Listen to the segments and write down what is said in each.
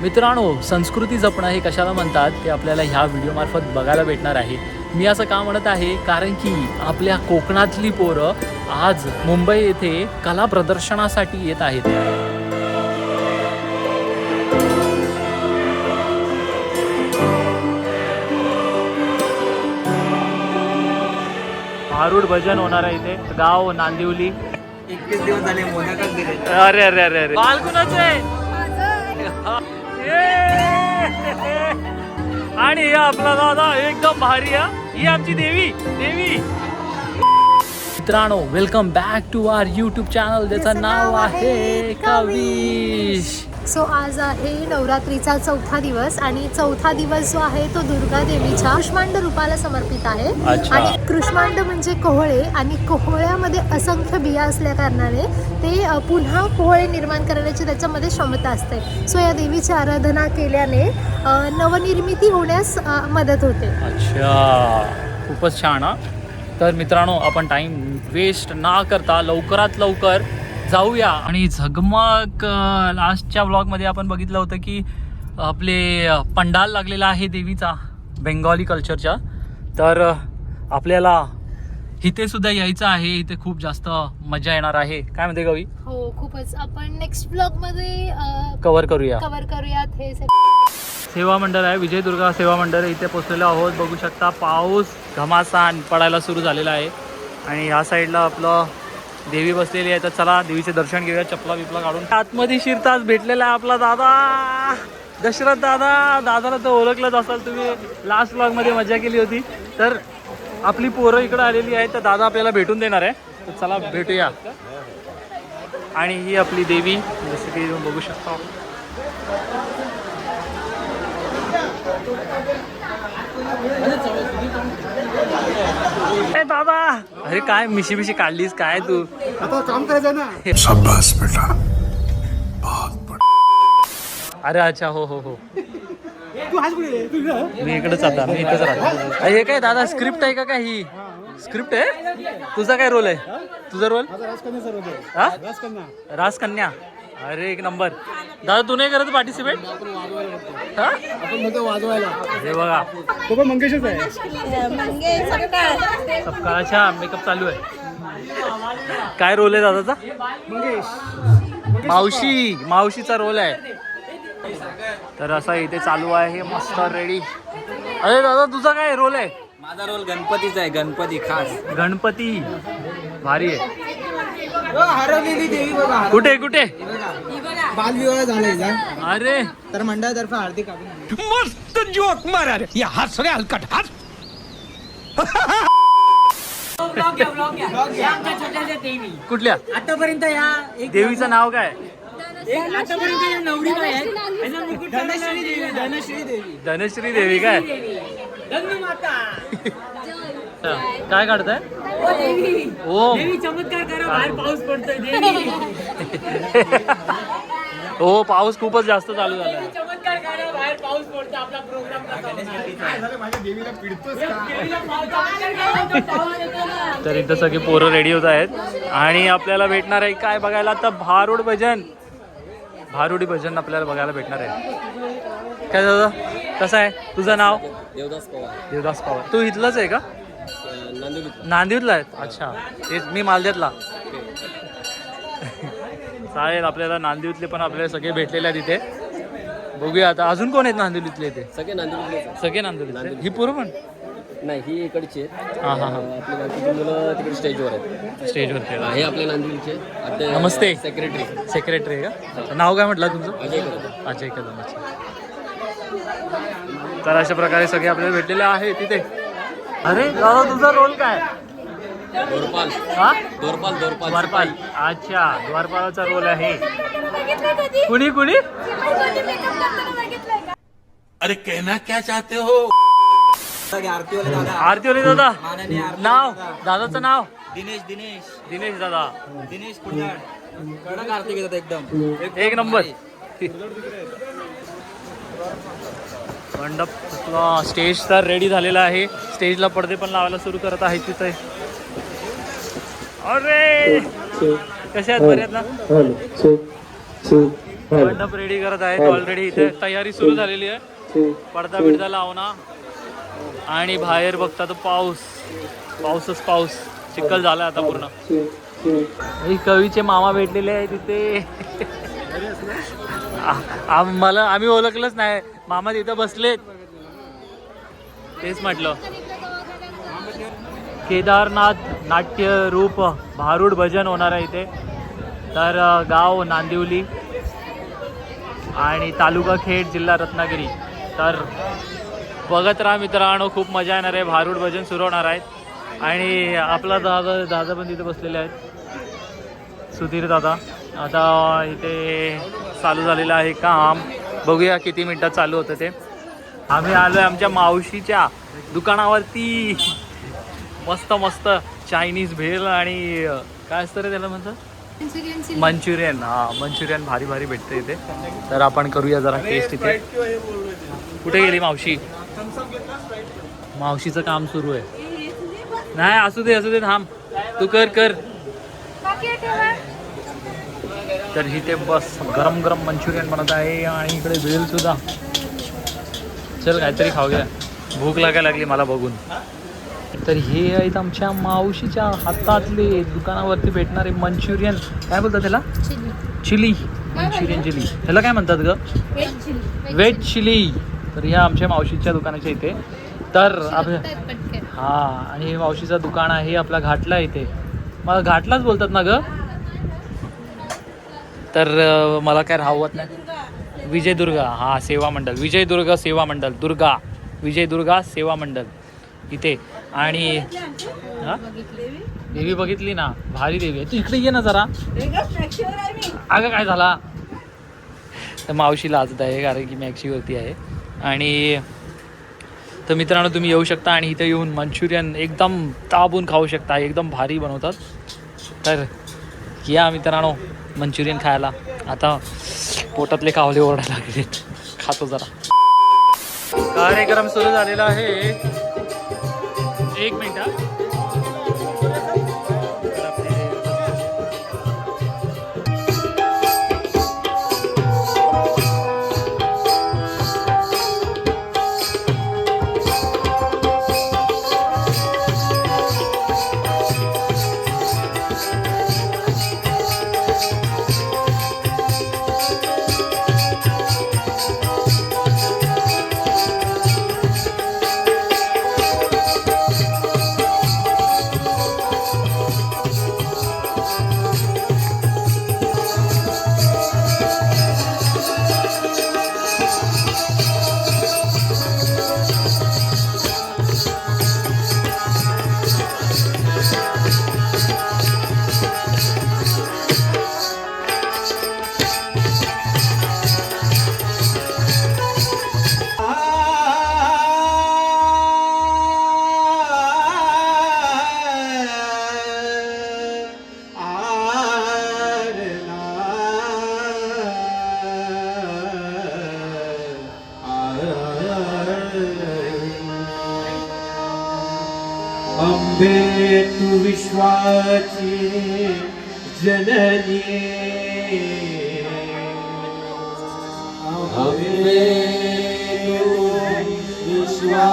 मित्रांनो संस्कृती जपणं हे कशाला म्हणतात ते आपल्याला ह्या व्हिडिओमार्फत बघायला भेटणार आहे. मी असं का म्हणत आहे? कारण की आपल्या कोकणातली पोरं आज मुंबई येथे कला प्रदर्शनासाठी येत आहेत. भारूड भजन होणार आहे इथे. गाव नांदिवली. एकवीस दिवस झाले मोदकच दिले. अरे अरे अरे अरे. बाल कुणाचं आहे! आणि हे आपला दादा एकदम भारी हा. ही आमची देवी देवी. मित्रांनो welcome back to our YouTube channel त्याचं नाव आहे कविश. सो आज आहे नवरात्रीचा चौथा दिवस आणि चौथा दिवस जो आहे तो दुर्गा देवीच्या कृष्मांड रूपाला समर्पित आहे. आणि कृष्मांड म्हणजे कोहळे आणि कोहळ्यामध्ये असंख्य बिया असल्या कारणाने ते पुन्हा कोहळे निर्माण करण्याची त्याच्यामध्ये क्षमता असते. सो या देवीची आराधना केल्याने नवनिर्मिती होण्यास मदत होते. अच्छा. खूपच छान तर मित्रांनो आपण टाइम वेस्ट ना करता लवकरात लवकर जाऊया. आणि झगमग लास्टच्या ब्लॉगमध्ये आपण बघितलं होतं की आपले पंडाल लागलेला आहे देवीचा बेंगॉली कल्चरच्या तर आपल्याला इथे सुद्धा यायचं आहे. इथे खूप जास्त मजा येणार आहे. काय म्हणते गवी हो खूपच. आपण नेक्स्ट ब्लॉगमध्ये कव्हर करूया. कव्हर करूयात. हे सेवा मंडळ आहे विजय दुर्गा सेवा मंडळ. इथे पोचलेलो आहोत. बघू शकता पाऊस घमासान पडायला सुरू झालेला आहे. आणि ह्या साईडला आपलं देवी बसलेली आहे तर चला देवीचे दर्शन घेऊया चपला बिपला काढून. आतमध्ये शिरताच भेटलेला आहे आपला दादा. दशरथ दादा दादाला तर ओळखलंच असाल तुम्ही. लास्टमध्ये मजा केली होती. तर आपली पोरं इकडं आलेली आहे तर दादा आपल्याला भेटून देणार आहे. तर चला भेटूया. आणि ही आपली देवी जसं की बघू शकता. दादा अरे काय मिशी मिशी काढलीस? काय तू? आता काम करायचं ना. शाबाश बेटा. अरे अच्छा हो हो हो. मी इकडेच आता मी इथेच राहतो अरे हे काय दादा स्क्रिप्ट आहे का काय ही? स्क्रिप्ट आहे? तुझा काय रोल आहे? तुझा रोल हा? राजकन्या. राजकन्या. अरे एक नंबर. दादा तू नाही करत पार्टिसिपेट हा? आपण म्हणतो वाजवायला हे बघा. तो पण मंगेशच आहे. सपकाळाच्या मेकअप चालू आहे. काय रोल आहे दादाचा? मंगेश. मावशी. मावशीचा रोल आहे. तर असा इथे चालू आहे मस्त रेडी अरे दादा तुझा काय रोल आहे? माझा रोल गणपतीचा आहे गणपती खास. गणपती. भारी आहे. हरवलेली देवी बघा कुठे कुठे? बालविवाह झालाय जा अरे. तर मंडळातर्फे हार्दिक अभिनंदन. मस्त जोक मारा रे. या हस रे हलकट हस कुठल्या? आतापर्यंत या एक देवीचं नाव काय? एक आतापर्यंत या नवरी काय आहेत. यांना मुकुट धनश्री देवी धनश्री देवी. धनश्री देवी काय? माता काय काढताय? ओ देवी. ओम. देवी चमत्कार करा बाहेर पाऊस पडतोय देवी. हो पाऊस खूपच जास्त चालू झाला आहे. चमत्कार करा बाहेर पाऊस पडतो आपला प्रोग्राम तर इथं सगळे पोरं रेडी होत आहेत. आणि आपल्याला भेटणार आहे काय बघायला? तर भारूड भजन. भारुडी भजन आपल्याला बघायला भेटणार आहे. काय दादा? कसं आहे? तुझं नाव? देवदास पवार. देवदास पवार. तू इथलंच आहे का? नांदेडला. आहे अच्छा. तेच मी मालद्यातला चालेल आपल्याला नांदिवतले पण आपल्याला सगळे भेटलेले आहेत इथे. बघूया आता. अजून कोण आहेत नांदिवलीतले इथे? सगळे आहे. सगळे नांदिवलीतले ही पोरं पण? नाही ही इकडची आहेत. हां हां हां. आपली बाकीची मुलं तिकडे स्टेजवर आहेत. स्टेजवरती आहे. हे आपल्या आता नमस्ते. सेक्रेटरी सेक्रेटरी का? नाव काय म्हटलं तुमचं? अजय कदम. अजय कदम अच्छा. तर अशा प्रकारे सगळे आपल्याला भेटलेले आहे तिथे अरे दादा तुझा रोल काय? दोरपाल. हा? दोरपाल दोरपाल. द्वारपाल. अच्छा द्वारपालाचा रोल आहे. कुणी कुणी? अरे कहना क्या चाहते हो? आरतीवाले दादा. आरतीवाली दादा माननीय आरती नाव? दादा. दादाचं नाव? दिनेश दिनेश. दिनेश दादा. दिनेश कडक आरती घेतात एकदम. एक नंबर. मंडप स्टेज तर रेडी झालेला आहे. स्टेजला पडदे पण लावायला सुरू करत आहे तिथे. अरे! कशा आहेत बऱ्यात ना? मंडप रेडी करत आहेत ऑलरेडी इथे तयारी सुरू झालेली आहे. पडदा बिडदा लावणं आणि बाहेर बघता तो पाऊस. पाऊसच पाऊस. चिखल झाला आता पूर्ण. हे कवीचे मामा भेटलेले आहे तिथे आम- मला आम्ही ओळखलंच नाही. मामा तिथं बसलेत. तेच म्हटलं. केदारनाथ नाट्य रूप भारूड भजन होणार आहे इथे. तर अ, गाव नांदिवली आणि तालुका खेड जिल्हा रत्नागिरी. तर बघत राहा मित्रांनो खूप मजा येणार आहे. भारूड भजन सुरू होणार आहेत आणि आपला दादा दादा पण तिथे बसलेले आहेत. सुधीर दादा. आता इथे चालू झालेलं आहे काम. बघूया किती मिनटात चालू होतं ते. आम्ही आलो आहे आमच्या मावशीच्या दुकानावरती. मस्त मस्त चायनीज भेल आणि काय असतं रे त्याला म्हणतात? मंचुरियन हा मंचुरियन भारी भारी भेटते इथे. तर आपण करूया जरा टेस्ट इथे. कुठे गेली मावशी? मावशीचं काम सुरू आहे. नाही असू दे असू दे थांब. तू कर कर. तर इथे बस गरम गरम मंचुरियन बनत आहे आणि इकडे भेल सुद्धा. चल काहीतरी खाऊया भूक लागायला लागली मला बघून. तर हे आहेत आमच्या मावशीच्या हातातले दुकानावरती भेटणारे मंचुरियन. काय बोलतात त्याला? चिली. Manchurian chilli. ह्याला काय म्हणतात ग? Veg chilli. तर ह्या आमच्या मावशीच्या दुकानाच्या इथे. तर आपल्या हा आणि हे मावशीचं दुकान आहे आपला घाटला इथे. मला घाटलाच बोलतात ना ग? तर मला काय राहवत नाही. विजयदुर्गा हा सेवा मंडळ विजयदुर्ग सेवा मंडळ दुर्गा. विजयदुर्गा सेवा मंडळ इथे. आणि देवी बघितली ना. भारी देवी आहे. तू इकडे ये ना जरा. अगं काय झाला? तर मावशी लाजत आहे कारण की मॅक्सीवरती आहे. आणि तर मित्रांनो तुम्ही येऊ शकता आणि इथे येऊन मंचुरियन एकदम ताबून खाऊ शकता. एकदम भारी बनवतात. तर या मित्रांनो. मंचुरियन खायला. आता पोटातले कावले ओरडायला लागलेत खातो जरा. कार्यक्रम सुरू झालेला आहे. एक मिनिट तू विश्वाची जननी अंबे तू विश्वा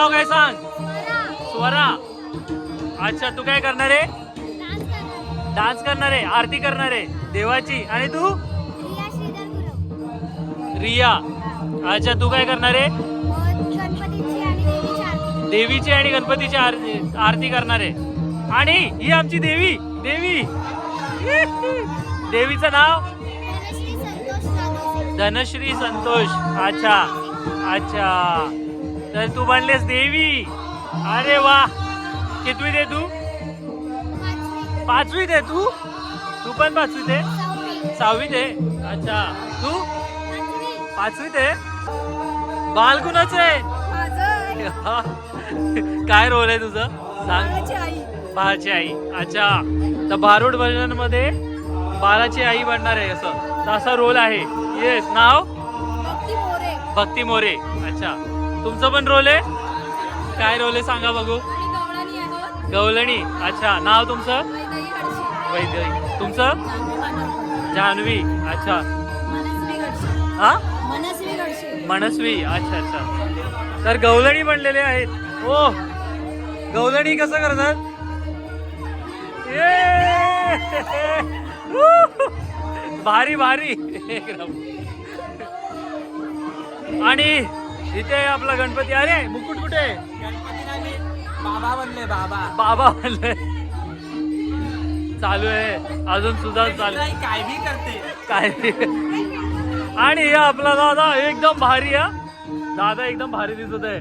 नाव काय सांग? स्वरा. अच्छा तू काय करणार? आहे डान्स करणार आहे आरती करणार. आहे देवाची. आणि तू? रिया अच्छा तू काय करणार? आहे देवीची आणि गणपतीची आरती आरती करणार. आहे आणि ही आमची देवी. देवी. देवीचं नाव? धनश्री संतोष. अच्छा. अच्छा. तर तू बनलेस देवी. अरे वा. कितवी दे तू? पाचवी दे तू? तू पण पाचवी दे. सहावी दे. अच्छा. तू? पाचवी दे. बाल कुणाचं आहे? काय रोल आहे तुझं? सांग. बाळाची आई. अच्छा. तर भारूड भजनमध्ये बाळाची आई बनणार आहे असं. तर असा रोल आहे. येस नाव? भक्ती मोरे. अच्छा. तुमचं पण रोल आहे? काय रोल आहे सांगा बघू. गवलणी अच्छा नाव तुमचं? वैद्य तुमचं? जान्हवी अच्छा. हा? मनस्वी अच्छा अच्छा. तर गवलणी बनलेले आहेत. ओ! गवलणी कसं करतात? ये! भारी भारी. आणि इथे आपला गणपती. अरे मुकुट कुठे? आहे? बाबा बनले बाबा. बाबा म्हणले चालू आहे. अजून सुद्धा चालू. काय बी करते. काय आणि हे आपला दादा एकदम भारी हा दादा एकदम भारी दिसत आहे.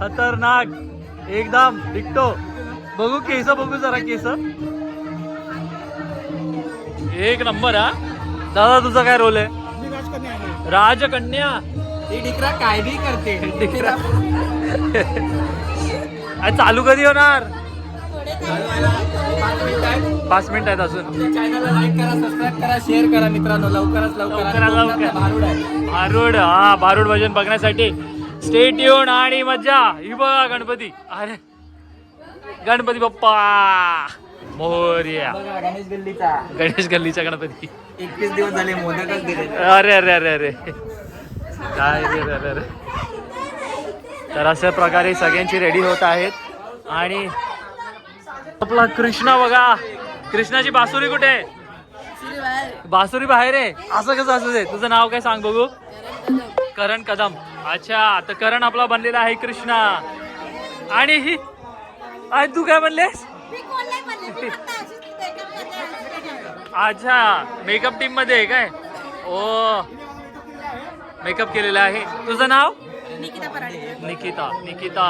खतरनाक. एकदम. डिक्टो बघू केस बघू जरा केस. एक नंबर हा. दादा तुझा काय रोल आहे. राजकन्या. ती डिकरा काय बी करते. डिकरा. चालू कधी होणार? पाच मिनिट आहेत. अजून. चॅनलला लाईक करा सबस्क्राईब करा शेअर करा मित्रांनो. लवकरच लवकर. लवकरात लवकर. कोकणातला भारूड आहे. भारूड हा भारूड भजन बघण्यासाठी. स्टेट येऊन आणि मज्जा. ही बघा गणपती. अरे. गणपती बाप्पा. मोर्या. बघा गणेश गल्लीचा. गणेश गल्लीचा गणपती. एकवीस दिवस झाले मोदकच दिले अरे अरे अरे अरे. काय रे तर अशा प्रकारे सगळ्यांची रेडी होत आहेत. आणि आपला कृष्णा बघा. कृष्णाची बासुरी कुठे? आहे बासुरी बाहेर आहे. असं कसं असू दे? तुझं नाव काय सांग बघू. करण कदम. अच्छा तर करण आपला बनलेला आहे कृष्णा. आणि ही आणि तू काय बनलेस? अच्छा मेकअप टीममध्ये आहे काय? ओ. मेकअप केलेला आहे. तुझं नाव? निकिता निकिता.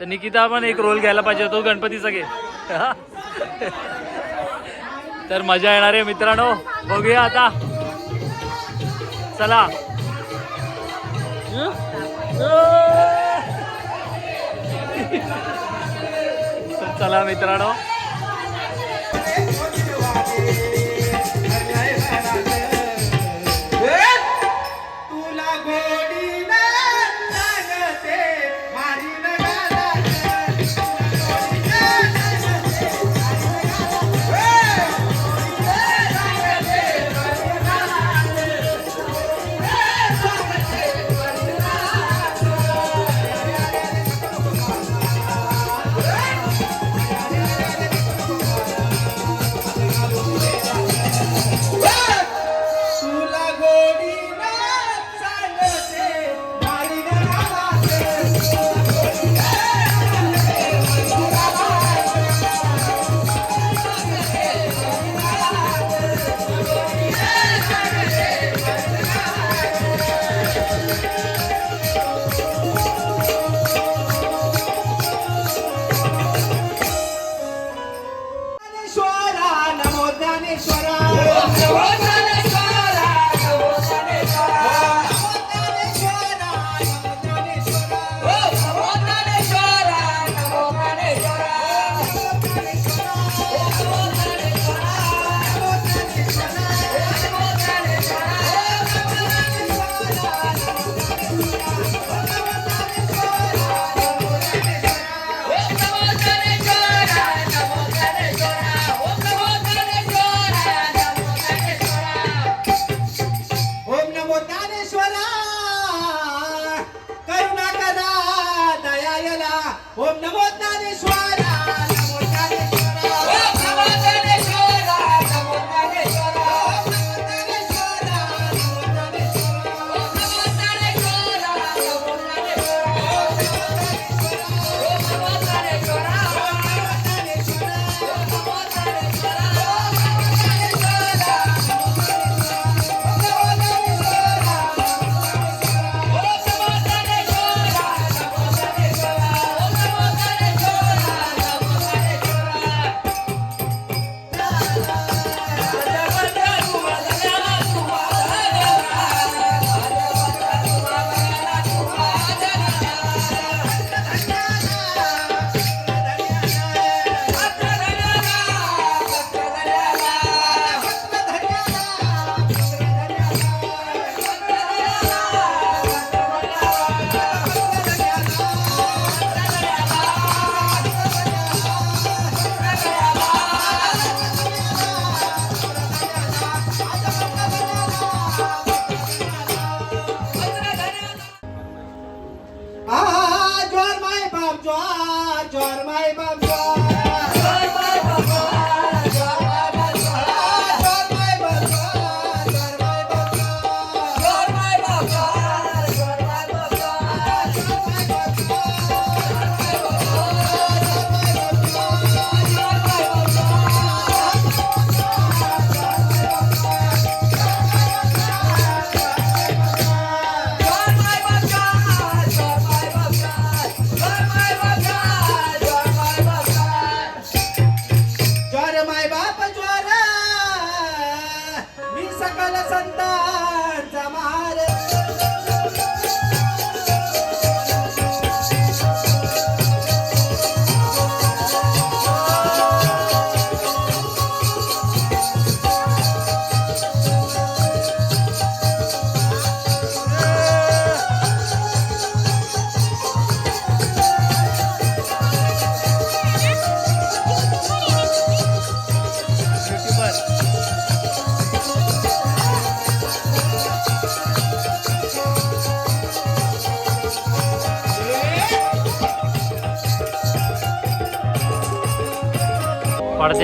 तर निकिता पण एक रोल घ्यायला पाहिजे तो गणपतीचा घे. तर मजा येणार आहे मित्रांनो. बघूया आता. चला. चला मित्रांनो.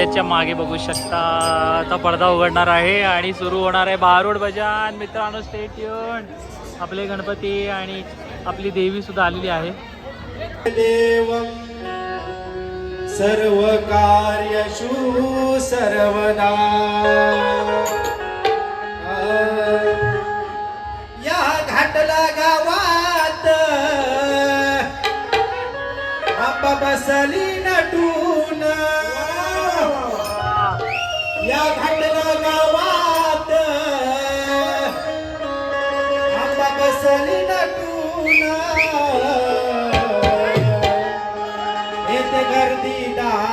त्याच्यामागे बघू शकता. आता पडदा उघडणार आहे आणि सुरू होणार आहे बारोड भजन मित्रांनो स्टेट्यून आपले गणपती आणि आपली देवी सुद्धा आलेली आहे. देव सर्व कार्य सर्वदा. घाटला गावात बसली ਕਰਦੀ ਦਾ